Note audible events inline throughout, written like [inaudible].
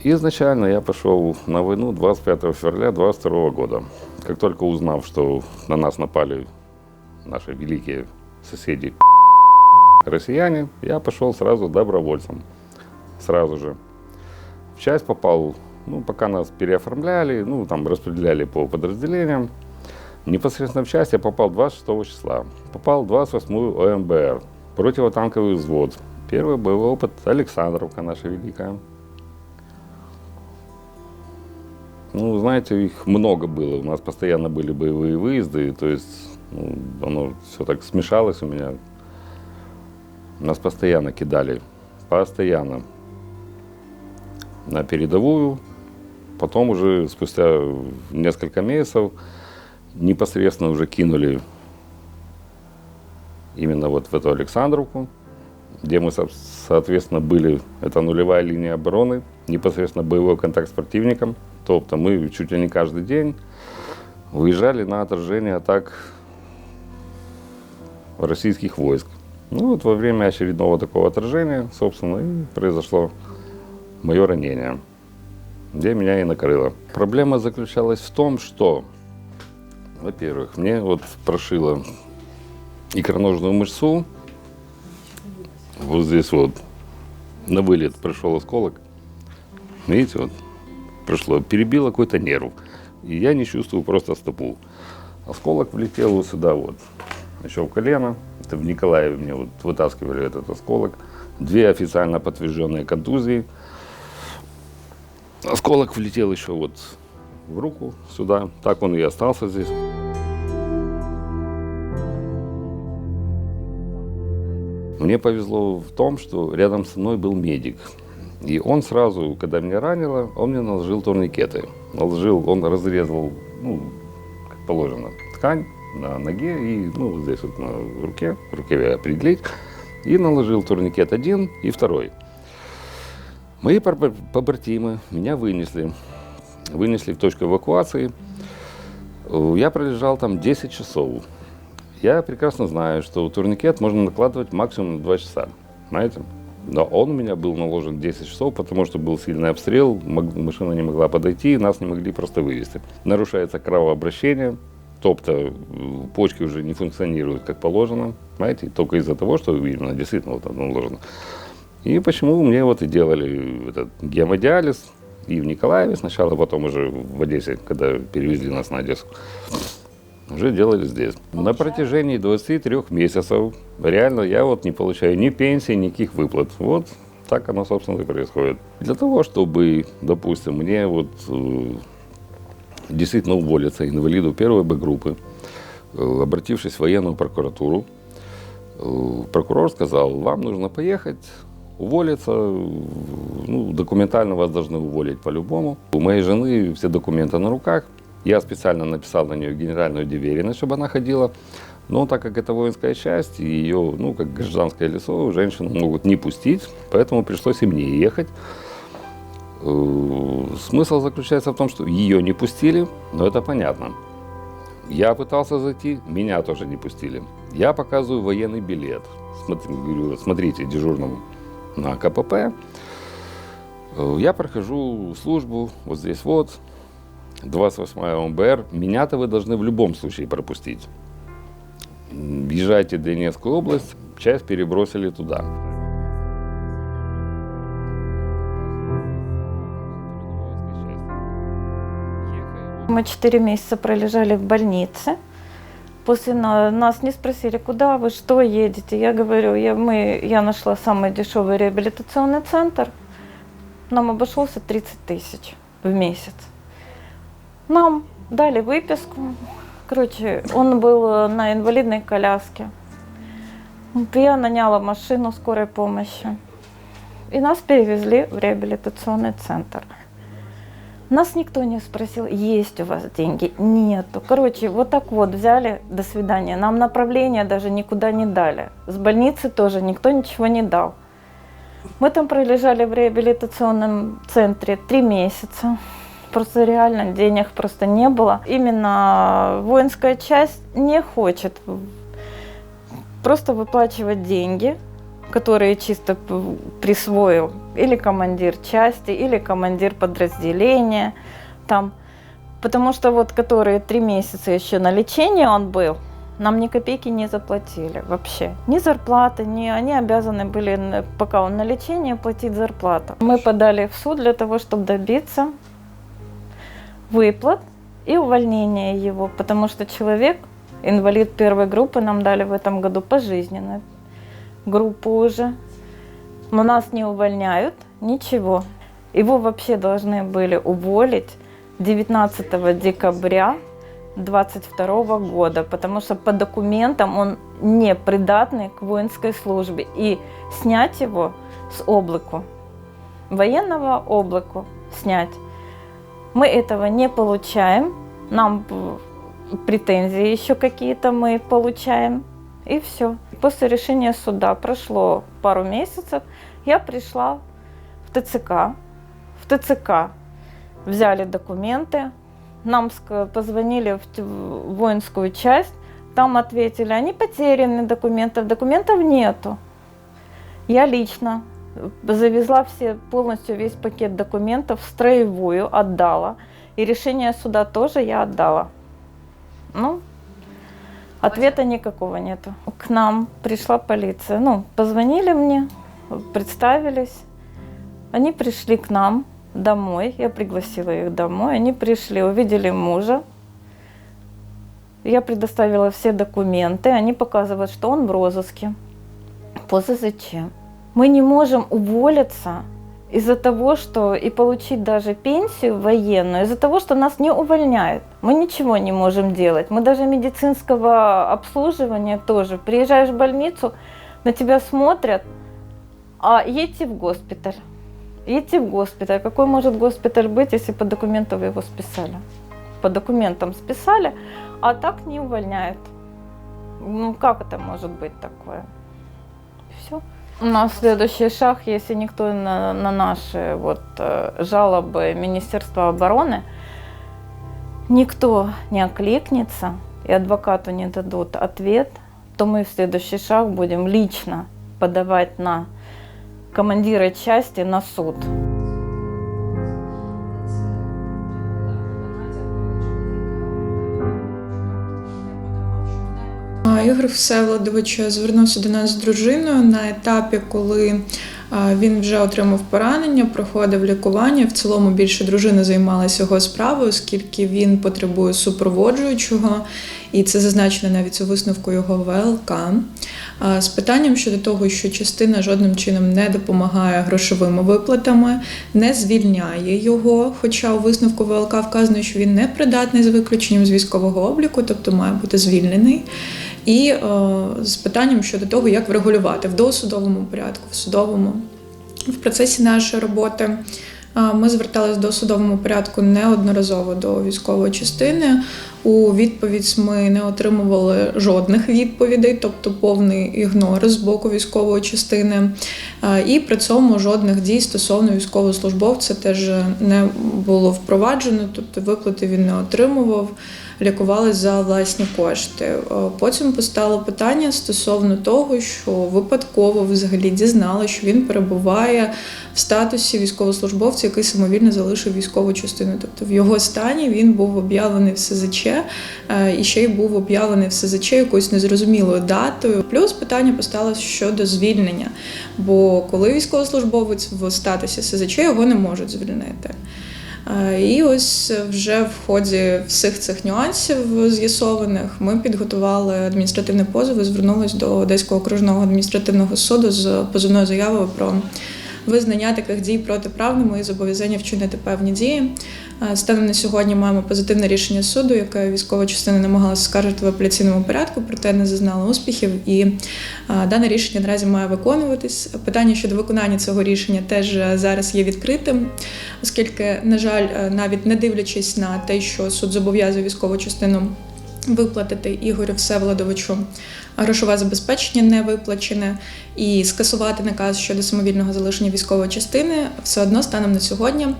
Изначально я пошел на войну 25 февраля 22 года. Как только узнав, что на нас напали наши великие соседи [laughs] россияне, я пошел сразу добровольцем. Сразу же. В часть попал, ну, пока нас переоформляли, ну, там распределяли по подразделениям. Непосредственно в часть я попал 26 числа. Попал в 28-ю ОМБР, противотанковый взвод. Первый боевой опыт Александровка наша великая. Ну, знаете, их много было. У нас постоянно были боевые выезды, то есть ну, оно все так смешалось у меня. Нас постоянно кидали, постоянно на передовую. Потом уже спустя несколько месяцев непосредственно уже кинули именно вот в эту Александровку, где мы, соответственно, были, это нулевая линия обороны, непосредственно боевой контакт с противником. Тобто мы чуть ли не каждый день выезжали на отражение атак российских войск. Ну вот во время очередного такого отражения, собственно, и произошло мое ранение, где меня и накрыло. Проблема заключалась в том, что, во-первых, мне вот прошило икроножную мышцу, вот здесь вот на вылет пришел осколок, видите, вот пришло, перебило какой-то нерв, и я не чувствую просто стопу. Осколок влетел вот сюда вот, еще в колено, это в Николаеве мне вот вытаскивали этот осколок, две официально подтвержденные контузии – Осколок влетел еще вот в руку сюда. Так он и остался здесь. Мне повезло в том, что рядом со мной был медик. И он сразу, когда меня ранило, он мне наложил турникеты. Наложил, он разрезал, ну, как положено, ткань на ноге и, ну, здесь вот на руке, в рукаве определить. И наложил турникет один и второй – Мои побратимы меня вынесли. Вынесли в точку эвакуации. Я пролежал там 10 часов. Я прекрасно знаю, что турникет можно накладывать максимум на 2 часа. Знаете? Но он у меня был наложен 10 часов, потому что был сильный обстрел, машина не могла подойти, нас не могли просто вывести. Нарушается кровообращение, тобто э, почки уже не функционируют как положено, знаете, только из-за того, что именно действительно вот оно наложено. И почему мне вот и делали этот гемодиализ и в Николаеве сначала, потом уже в Одессе, когда перевезли нас на Одессу. Уже делали здесь. На протяжении 23 месяцев реально я вот не получаю ни пенсии, никаких выплат. Вот так оно, собственно, и происходит. Для того, чтобы, допустим, мне вот э, действительно уволиться инвалиду первой Б-группы, э, обратившись в военную прокуратуру, э, прокурор сказал, вам нужно поехать уволиться. Ну, документально вас должны уволить по-любому. У моей жены все документы на руках. Я специально написал на нее генеральную доверенность, чтобы она ходила. Но так как это воинская часть, ее, ну, как гражданское лицо, женщину могут не пустить, поэтому пришлось и мне ехать. Э, смысл заключается в том, что ее не пустили, но это понятно. Я пытался зайти, меня тоже не пустили. Я показываю военный билет. Смотри, говорю, смотрите, дежурному на КПП. Э, я прохожу службу вот здесь вот, 28 МБР. Меня-то вы должны в любом случае пропустить. Езжайте в Донецкую область, часть перебросили туда. Мы четыре месяца пролежали в больнице. После на, нас не спросили, куда вы, что едете. Я говорю, я, мы, я нашла самый дешевый реабилитационный центр. Нам обошелся 30 тысяч в месяц. Нам дали выписку. Короче, он был на инвалидной коляске. Я наняла машину скорой помощи. И нас перевезли в реабилитационный центр. Нас никто не спросил, есть у вас деньги? Нету. Короче, вот так вот взяли, до свидания. Нам направление даже никуда не дали. С больницы тоже никто ничего не дал. Мы там пролежали в реабилитационном центре три месяца. Просто реально денег просто не было. Именно воинская часть не хочет просто выплачивать деньги, которые чисто присвоил или командир части, или командир подразделения. Там. Потому что вот которые три месяца еще на лечении он был, нам ни копейки не заплатили вообще. Ни зарплаты, ни они обязаны были, пока он на лечении, платить зарплату. Мы подали в суд для того, чтобы добиться выплат и увольнения его, потому что человек, инвалид первой группы, нам дали в этом году пожизненную группу уже. Но нас не увольняют, ничего. Его вообще должны были уволить 19 декабря 22 года, потому что по документам он не придатный к воинской службе. И снять его с облаку, военного облаку снять. Мы этого не получаем, нам претензии еще какие-то мы получаем, и все. После решения суда прошло пару месяцев, я пришла в ТЦК. В ТЦК взяли документы, нам позвонили в воинскую часть, там ответили, они потеряны документов, документов нету. Я лично завезла все, полностью весь пакет документов строевую, отдала. И решение суда тоже я отдала. Ну, ответа никакого нету. К нам пришла полиция. Ну, позвонили мне, представились. Они пришли к нам домой. Я пригласила их домой. Они пришли, увидели мужа. Я предоставила все документы. Они показывают, что он в розыске. По ЗЗЧ. Мы не можем уволиться из-за того, что и получить даже пенсию военную, из-за того, что нас не увольняют. Мы ничего не можем делать. Мы даже медицинского обслуживания тоже. Приезжаешь в больницу, на тебя смотрят, а едьте в госпиталь. Едьте в госпиталь. Какой может госпиталь быть, если по документам его списали? По документам списали, а так не увольняют. Ну как это может быть такое? Все. У нас следующий шаг, если никто на, на наши вот, э, жалобы Министерства обороны, никто не окликнется и адвокату не дадут ответ, то мы в следующий шаг будем лично подавать на командира части на суд. Ігор Всеволодович звернувся до нас з дружиною на етапі, коли він вже отримав поранення, проходив лікування. В цілому більше дружина займалася його справою, оскільки він потребує супроводжуючого, і це зазначено навіть у висновку його ВЛК. З питанням щодо того, що частина жодним чином не допомагає грошовими виплатами, не звільняє його. Хоча у висновку ВЛК вказано, що він не придатний за виключенням з військового обліку, тобто має бути звільнений. І е, з питанням щодо того, як врегулювати в досудовому порядку, в судовому. В процесі нашої роботи ми зверталися до судовому порядку неодноразово до військової частини. У відповідь ми не отримували жодних відповідей, тобто повний ігнор з боку військової частини. І при цьому жодних дій стосовно військовослужбовця теж не було впроваджено, тобто виплати він не отримував лікувались за власні кошти. Е, Потім постало питання стосовно того, що випадково взагалі дізнали, що він перебуває в статусі військовослужбовця, який самовільно залишив військову частину. Тобто в його стані він був об'явлений в СЗЧ е, і ще й був об'явлений в СЗЧ якоюсь незрозумілою датою. Плюс питання постало щодо звільнення. Бо коли військовослужбовець в статусі СЗЧ його не можуть звільнити. Е, І ось вже в ході всіх цих нюансів з'ясованих ми підготували адміністративний позов і звернулись до Одеського окружного адміністративного суду з позовною заявою про визнання таких дій протиправними і зобов'язання вчинити певні дії. Е, Станом на сьогодні маємо позитивне рішення суду, яке військова частина намагалася скаржити в апеляційному порядку, проте не зазнала успіхів. І е, дане рішення наразі має виконуватись. Питання щодо виконання цього рішення теж е, зараз є відкритим, оскільки, на жаль, навіть не дивлячись на те, що суд зобов'язує військову частину виплатити Ігорю Всеволодовичу грошове забезпечення не виплачене і скасувати наказ щодо самовільного залишення військової частини, все одно станом на сьогодні е,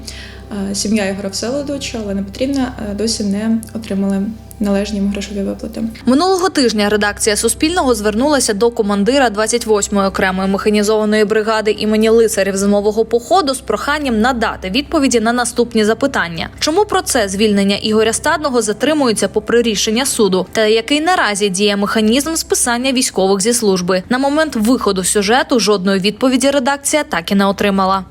сім'я Ігора Всеволодовича, Олена Петрівна, е, досі не отримали належні грошові виплати. Минулого тижня редакція Суспільного звернулася до командира 28-ї окремої механізованої бригади імені лицарів зимового походу з проханням надати відповіді на наступні запитання: чому процес звільнення Ігоря Стадного затримується попри рішення суду, та який наразі діє механізм списання військових зі служби? На момент виходу сюжету жодної відповіді редакція так і не отримала.